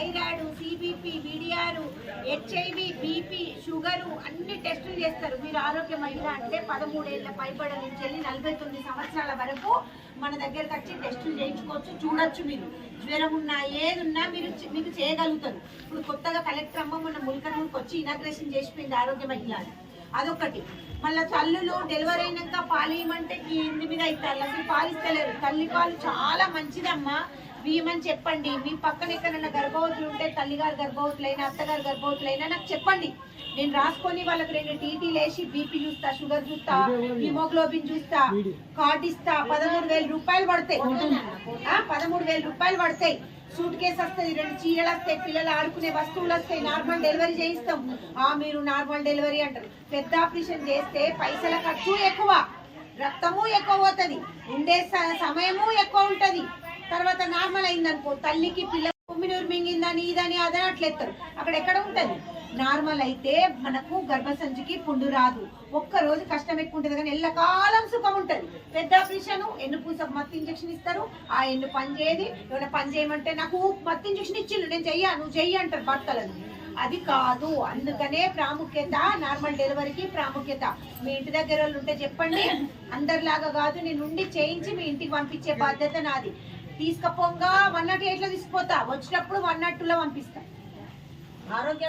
Thyroid CBP VDR HIV BP sugar అన్ని టెస్టులు చేస్తారు. మీరు ఆరోగ్య మహిళ అంటే పదమూడేళ్ళ పైబడ నుంచి వెళ్ళి నలభై తొమ్మిది సంవత్సరాల వరకు మన దగ్గరకు వచ్చి టెస్టులు చేయించుకోవచ్చు. చూడొచ్చు మీరు. జ్వరం ఉన్నా ఏది ఉన్నా మీరు మీకు చేయగలుగుతారు. ఇప్పుడు కొత్తగా కలెక్టర్ అమ్మ మన ముల్కనూరుకి వచ్చి ఇనాగ్రేషన్ చేసిపోయింది ఆరోగ్య మహిళ అదొకటి. మళ్ళీ తల్లులు డెలివరీ అయినాక పాలు ఇవ్వమంటే కింది మీద అవుతారు అసలు పాలు ఇస్తలేరు తల్లి పాలు చాలా మంచిదమ్మా. వీయమని చెప్పండి. మీ పక్కన ఎక్కడైనా గర్భవతులు ఉంటే తల్లిగారు గర్భవతులైనా అత్తగారు గర్భవతులైనా నాకు చెప్పండి. నేను రాసుకొని వాళ్ళకి రెండు టీటీలు వేసి బీపీ చూస్తా షుగర్ చూస్తా హిమోగ్లోబిన్ చూస్తా కార్డ్ ఇస్తా. పదమూడు వేల రూపాయలు పడతాయి. పదమూడు వేల రూపాయలు పడతాయి. సూట్ కేసు వస్తుంది రెండు చీరలు వస్తాయి పిల్లలు ఆడుకునే వస్తువులు వస్తాయి నార్మల్ డెలివరీ చేయిస్తాం. ఆ మీరు నార్మల్ డెలివరీ అంటారు. పెద్ద ఆపరేషన్ చేస్తే పైసల ఖర్చు ఎక్కువ. రక్తము ఎక్కువ పోతుంది. ఉండే స- సమయము ఎక్కువ ఉంటది. తర్వాత నార్మల్ అయిందనుకో తల్లికి పిల్ల కుమ్మినూరు మింగిందని ఇదని అదని అట్లెత్తారు అక్కడ ఎక్కడ ఉంటది? నార్మల్ అయితే మనకు గర్భసంచికి పుండు రాదు. ఒక్క రోజు కష్టం ఎక్కువ ఉంటుంది కానీ ఎల్లకాలం సుఖం ఉంటుంది. పెద్ద ఆపరేషన్ ఎన్ను పూస మత్తు ఇంజక్షన్ ఇస్తారు. ఆ ఎన్ను పని చేయది. ఏమైనా పని చేయమంటే నాకు మత్తు ఇంజక్షన్ ఇచ్చిండు నేను చెయ్యా నువ్వు చెయ్యి అంటారు భర్తలను. అది కాదు. అందుకనే ప్రాముఖ్యత నార్మల్ డెలివరీకి ప్రాముఖ్యత. మీ ఇంటి దగ్గర వాళ్ళు ఉంటే చెప్పండి. అందరిలాగా కాదు. నేను ఉండి చేయించి మీ ఇంటికి పంపించే బాధ్యత నాది. తీసుకపోగా వన్ నాట్ ఎయిట్లో తీసుకుపోతా. వచ్చినప్పుడు వన్ నాట్ టూలో పంపిస్తా. ఆరోగ్య